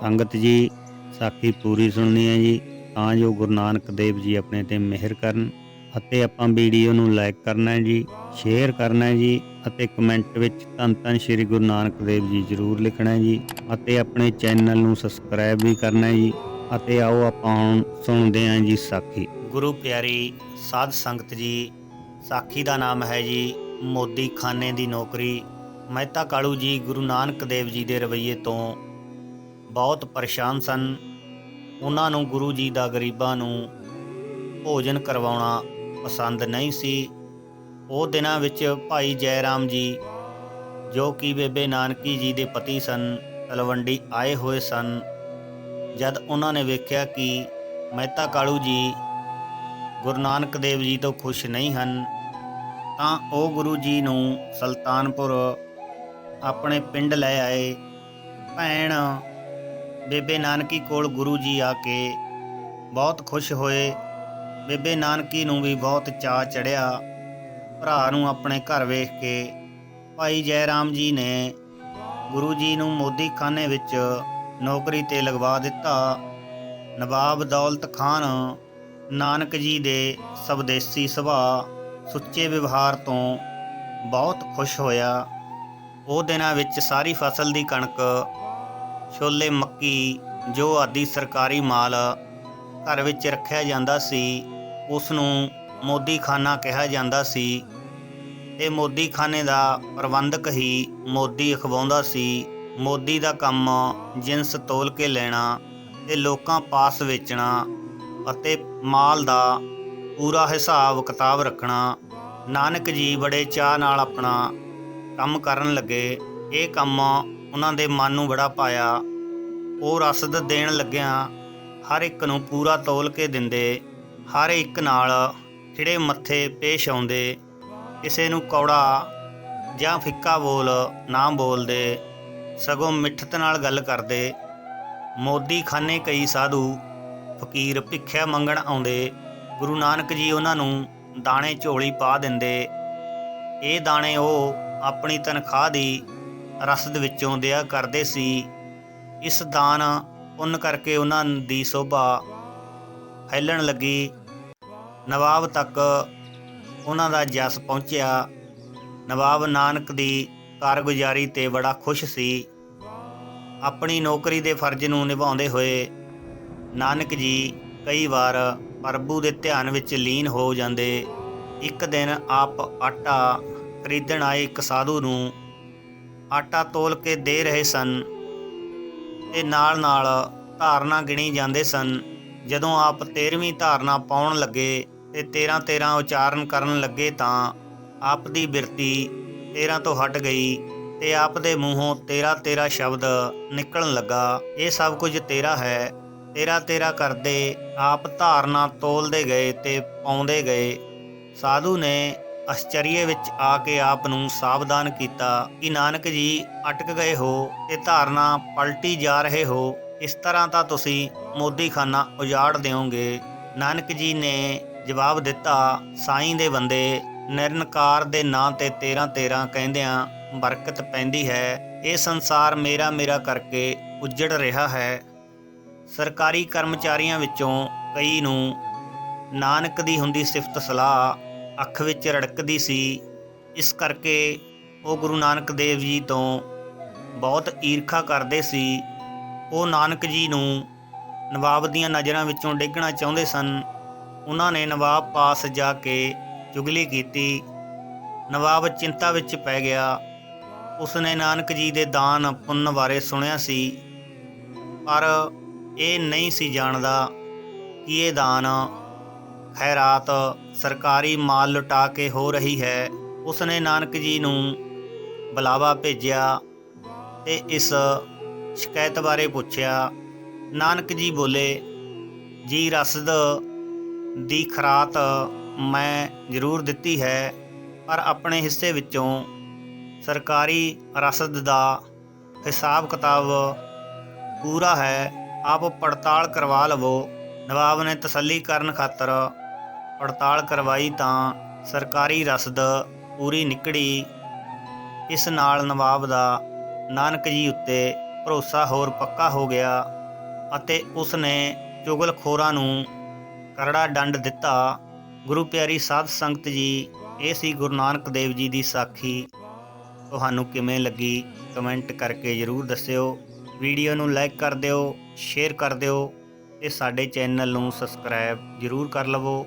ਸੰਗਤ ਜੀ, ਸਾਖੀ ਪੂਰੀ ਸੁਣਨੀ ਹੈ ਜੀ। ਤਾਂ ਜੋ ਗੁਰੂ ਨਾਨਕ ਦੇਵ ਜੀ ਆਪਣੇ ਤੇ ਮਿਹਰ ਕਰਨ ਅਤੇ ਆਪਾਂ ਵੀਡੀਓ ਨੂੰ ਲਾਈਕ ਕਰਨਾ ਹੈ ਜੀ ਸ਼ੇਅਰ ਕਰਨਾ ਹੈ ਜੀ ਅਤੇ ਕਮੈਂਟ ਵਿੱਚ ਧੰਨ ਧੰਨ ਸ਼੍ਰੀ ਗੁਰੂ ਨਾਨਕ ਦੇਵ ਜੀ ਜ਼ਰੂਰ ਲਿਖਣਾ ਹੈ ਜੀ ਅਤੇ ਆਪਣੇ ਚੈਨਲ ਨੂੰ ਸਬਸਕ੍ਰਾਈਬ ਵੀ ਕਰਨਾ ਹੈ ਜੀ ਅਤੇ ਆਓ ਆਪਾਂ ਹੁਣ ਸੁਣਦੇ ਹਾਂ ਜੀ ਸਾਖੀ। ਗੁਰੂ ਪਿਆਰੀ ਸਾਧ ਸੰਗਤ ਜੀ, ਸਾਖੀ ਦਾ ਨਾਮ ਹੈ ਜੀ ਮੋਦੀ ਖਾਨੇ ਦੀ ਨੌਕਰੀ। ਮਹਿਤਾ ਕਾਲੂ ਜੀ ਗੁਰੂ ਨਾਨਕ ਦੇਵ ਜੀ ਦੇ ਰਵੱਈਏ ਤੋਂ ਬਹੁਤ ਪਰੇਸ਼ਾਨ ਸਨ। ਉਹਨਾਂ ਨੂੰ ਗੁਰੂ ਜੀ ਦਾ ਗਰੀਬਾਂ ਨੂੰ ਭੋਜਨ ਕਰਵਾਉਣਾ ਪਸੰਦ ਨਹੀਂ ਸੀ। ਉਹ ਦਿਨਾਂ ਵਿੱਚ ਭਾਈ ਜੈ ਰਾਮ ਜੀ, ਜੋ ਕਿ ਬੇਬੇ ਨਾਨਕੀ ਜੀ ਦੇ ਪਤੀ ਸਨ, ਤਲਵੰਡੀ ਆਏ ਹੋਏ ਸਨ। ਜਦ ਉਹਨਾਂ ਨੇ ਵੇਖਿਆ ਕਿ ਮਹਿਤਾ ਕਾਲੂ ਜੀ ਗੁਰੂ ਨਾਨਕ ਦੇਵ ਜੀ ਤੋਂ ਖੁਸ਼ ਨਹੀਂ ਹਨ, ਤਾਂ ਉਹ ਗੁਰੂ ਜੀ ਨੂੰ ਸੁਲਤਾਨਪੁਰ ਆਪਣੇ ਪਿੰਡ ਲੈ ਆਏ। ਭੈਣ ਬੇਬੇ ਨਾਨਕੀ ਕੋਲ ਗੁਰੂ ਜੀ ਆ ਕੇ ਬਹੁਤ ਖੁਸ਼ ਹੋਏ। ਬੇਬੇ ਨਾਨਕੀ ਨੂੰ ਵੀ ਬਹੁਤ ਚਾਅ ਚੜਿਆ। ਭਰਾ ਨੂੰ ਆਪਣੇ ਘਰ ਵੇਖ ਕੇ ਭਾਈ ਜੈ ਰਾਮ ਜੀ ਨੇ ਗੁਰੂ ਜੀ ਨੂੰ ਮੋਦੀ ਖਾਨੇ ਵਿੱਚ ਨੌਕਰੀ ਤੇ ਲਗਵਾ ਦਿੱਤਾ। ਨਵਾਬ ਦੌਲਤ ਖਾਨ ਨਾਨਕ ਜੀ ਦੇ ਸਵਦੇਸੀ ਸੁਭਾਅ, ਸੁੱਚੇ ਵਿਵਹਾਰ ਤੋਂ ਬਹੁਤ ਖੁਸ਼ ਹੋਇਆ। ਉਹ ਦਿਨਾਂ ਵਿੱਚ ਸਾਰੀ ਫਸਲ ਦੀ ਕਣਕ ਛੋਲੇ, ਮੱਕੀ, ਜੋ ਆਦਿ ਸਰਕਾਰੀ ਮਾਲ ਘਰ ਵਿੱਚ ਰੱਖਿਆ ਜਾਂਦਾ ਸੀ ਉਸ ਨੂੰ ਮੋਦੀ ਕਿਹਾ ਜਾਂਦਾ ਸੀ। ਤੇ ਮੋਦੀਖਾਨੇ ਦਾ ਪ੍ਰਬੰਧਕ ਹੀ ਮੋਦੀ ਅਖਵਾਉਂਦਾ ਸੀ। ਮੋਦੀ ਦਾ ਕੰਮ ਜਿੰਸ ਤੋਲ ਕੇ ਲੈਣਾ ਤੇ ਲੋਕਾਂ ਪਾਸ ਵੇਚਣਾ ਅਤੇ ਮਾਲ ਦਾ ਪੂਰਾ ਹਿਸਾਬ ਕਿਤਾਬ ਰੱਖਣਾ, ਨਾਨਕ ਜੀ ਬੜੇ ਚਾਹ ਨਾਲ ਆਪਣਾ ਕੰਮ ਕਰਨ ਲੱਗੇ। ਇਹ ਕੰਮ ਉਹਨਾਂ ਦੇ ਮਨ ਨੂੰ ਬੜਾ ਪਾਇਆ। ਉਹ ਰਸਦ ਦੇਣ ਲੱਗਿਆ ਹਰ ਇੱਕ ਨੂੰ ਪੂਰਾ ਤੋਲ ਕੇ ਦਿੰਦੇ। ਹਰ ਇੱਕ ਨਾਲ ਖਿੜੇ ਮੱਥੇ ਪੇਸ਼ ਆਉਂਦੇ। ਕਿਸੇ ਨੂੰ ਕੌੜਾ ਜਾਂ ਫਿੱਕਾ ਬੋਲ ਨਾ ਬੋਲਦੇ। ਸਗੋਂ ਮਿੱਠਤ ਨਾਲ ਗੱਲ ਕਰਦੇ। ਮੋਦੀ ਖਾਨੇ ਕਈ ਸਾਧੂ, ਫਕੀਰ ਭਿੱਖਿਆ ਮੰਗਣ ਆਉਂਦੇ। ਗੁਰੂ ਨਾਨਕ ਜੀ ਉਹਨਾਂ ਨੂੰ ਦਾਣੇ ਝੋਲੀ ਪਾ ਦਿੰਦੇ। ਇਹ ਦਾਣੇ ਉਹ ਆਪਣੀ ਤਨਖਾਹ ਦੀ ਰਸਦ ਵਿੱਚੋਂ ਦਿਆ ਕਰਦੇ ਸੀ। ਇਸ ਦਾਨ ਪੁੰਨ ਕਰਕੇ ਉਹਨਾਂ ਦੀ ਸੋਭਾ ਫੈਲਣ ਲੱਗੀ। ਨਵਾਬ ਤੱਕ ਉਹਨਾਂ ਦਾ ਜਸ ਪਹੁੰਚਿਆ। ਨਵਾਬ ਨਾਨਕ ਦੀ ਕਾਰਗੁਜ਼ਾਰੀ ਤੇ ਬੜਾ ਖੁਸ਼ ਸੀ। ਆਪਣੀ ਨੌਕਰੀ ਦੇ ਫਰਜ਼ ਨੂੰ ਨਿਭਾਉਂਦੇ ਹੋਏ ਨਾਨਕ ਜੀ ਕਈ ਵਾਰ ਪ੍ਰਭੂ ਦੇ ਧਿਆਨ ਵਿੱਚ ਲੀਨ ਹੋ ਜਾਂਦੇ। ਇੱਕ ਦਿਨ ਆਪ ਆਟਾ ਖਰੀਦਣ ਆਏ ਇੱਕ ਸਾਧੂ ਨੂੰ ਆਟਾ ਤੋਲ ਕੇ ਦੇ ਰਹੇ ਸਨ ਤੇ ਨਾਲ-ਨਾਲ ਧਾਰਨਾ ਗਿਣੀ ਜਾਂਦੇ ਸਨ। ਜਦੋਂ ਆਪ 13ਵੀਂ ਧਾਰਨਾ ਪਾਉਣ ਲੱਗੇ ਤੇ 13-13 ਉਚਾਰਨ ਕਰਨ ਲੱਗੇ ਤਾਂ ਆਪ ਦੀ ਬਿਰਤੀ 13 ਤੋਂ ਹਟ ਗਈ ਤੇ ਆਪ ਦੇ ਮੂੰਹੋਂ 13-13 ਸ਼ਬਦ ਨਿਕਲਣ ਲੱਗਾ। ਇਹ ਸਭ ਕੁਝ ਤੇਰਾ ਹੈ। ਤੇਰਾ ਤੇਰਾ ਕਰਦੇ ਆਪ ਧਾਰਨਾ ਤੋਲਦੇ ਗਏ ਤੇ ਪਾਉਂਦੇ ਗਏ। ਸਾਧੂ ਨੇ ਅਸ਼ਚਰੀਏ ਵਿੱਚ ਆ ਕੇ ਆਪ ਨੂੰ ਸਾਵਧਾਨ ਕੀਤਾ, ਕਿ ਨਾਨਕ ਜੀ, ਅਟਕ ਗਏ ਹੋ ਤੇ ਧਾਰਨਾ ਪਲਟੀ ਜਾ ਰਹੇ ਹੋ, ਇਸ ਤਰ੍ਹਾਂ ਤਾਂ ਤੁਸੀਂ ਮੋਦੀਖਾਨਾ ਉਜਾੜ ਦਿਓਗੇ। ਨਾਨਕ ਜੀ ਨੇ ਜਵਾਬ ਦਿੱਤਾ, ਸਾਈਂ ਦੇ ਬੰਦੇ, ਨਿਰਨਕਾਰ ਦੇ ਨਾਂ ਤੇ 13 13 ਕਹਿੰਦਿਆਂ ਬਰਕਤ ਪੈਂਦੀ ਹੈ, ਇਹ ਸੰਸਾਰ ਮੇਰਾ ਮੇਰਾ ਕਰਕੇ ਉਜੜ ਰਿਹਾ ਹੈ। ਸਰਕਾਰੀ ਕਰਮਚਾਰੀਆਂ ਵਿੱਚੋਂ ਕਈ ਨੂੰ ਨਾਨਕ ਦੀ ਹੁੰਦੀ ਸਿਫਤ ਸਲਾਹ ਅੱਖ ਵਿੱਚ ਰੜਕਦੀ ਸੀ। ਇਸ ਕਰਕੇ ਉਹ ਗੁਰੂ ਨਾਨਕ ਦੇਵ ਜੀ ਤੋਂ ਬਹੁਤ ਈਰਖਾ ਕਰਦੇ ਸੀ। ਉਹ ਨਾਨਕ ਜੀ ਨੂੰ ਨਵਾਬ ਦੀਆਂ ਨਜ਼ਰਾਂ ਵਿੱਚੋਂ ਡੇਗਣਾ ਚਾਹੁੰਦੇ ਸਨ। ਉਹਨਾਂ ਨੇ ਨਵਾਬ ਪਾਸ ਜਾ ਕੇ ਚੁਗਲੀ ਕੀਤੀ। ਨਵਾਬ ਚਿੰਤਾ ਵਿੱਚ ਪੈ ਗਿਆ। ਉਸਨੇ ਨਾਨਕ ਜੀ ਦੇ ਦਾਨ ਪੁੰਨ ਬਾਰੇ ਸੁਣਿਆ ਸੀ। ਪਰ ਇਹ ਨਹੀਂ ਸੀ ਜਾਣਦਾ ਕਿ ਇਹ ਦਾਨ ਖੈਰਾਤ ਸਰਕਾਰੀ ਮਾਲ ਲੁਟਾ ਕੇ ਹੋ ਰਹੀ ਹੈ। ਉਸਨੇ ਨਾਨਕ ਜੀ ਨੂੰ ਬੁਲਾਵਾ ਭੇਜਿਆ ਤੇ ਇਸ ਸ਼ਿਕਾਇਤ ਬਾਰੇ ਪੁੱਛਿਆ। ਨਾਨਕ ਜੀ ਬੋਲੇ, ਜੀ ਰਸਦ ਦੀ ਖਰਾਤ ਮੈਂ ਜ਼ਰੂਰ ਦਿੱਤੀ ਹੈ, ਪਰ ਆਪਣੇ ਹਿੱਸੇ ਵਿੱਚੋਂ ਸਰਕਾਰੀ ਰਸਦ ਦਾ ਹਿਸਾਬ ਕਿਤਾਬ ਪੂਰਾ ਹੈ। ਆਪ ਪੜਤਾਲ ਕਰਵਾ ਲਵੋ। ਨਵਾਬ ਨੇ ਤਸੱਲੀ ਕਰਨ ਖਾਤਰ ਪੜਤਾਲ ਕਰਵਾਈ ਤਾਂ ਸਰਕਾਰੀ ਰਸਦ ਪੂਰੀ ਨਿਕੜੀ। ਇਸ ਨਾਲ ਨਵਾਬ ਦਾ ਨਾਨਕ ਜੀ ਉੱਤੇ ਭਰੋਸਾ ਹੋਰ ਪੱਕਾ ਹੋ ਗਿਆ ਅਤੇ ਉਸ ਨੇ ਚੁਗਲਖੋਰਾਂ ਨੂੰ ਕਰੜਾ ਡੰਡ ਦਿੱਤਾ। ਗੁਰੂ ਪਿਆਰੀ ਸਾਧ ਸੰਗਤ ਜੀ, ਇਹ ਸੀ ਗੁਰੂ ਨਾਨਕ ਦੇਵ ਜੀ ਦੀ ਸਾਖੀ। ਤੁਹਾਨੂੰ ਕਿਵੇਂ ਲੱਗੀ ਕਮੈਂਟ ਕਰਕੇ ਜਰੂਰ ਦੱਸਿਓ। ਵੀਡੀਓ ਨੂੰ ਲਾਈਕ ਕਰ ਦਿਓ, ਸ਼ੇਅਰ ਕਰ ਦਿਓ ਤੇ ਸਾਡੇ ਚੈਨਲ ਨੂੰ ਸਬਸਕ੍ਰਾਈਬ ਜਰੂਰ ਕਰ ਲਵੋ।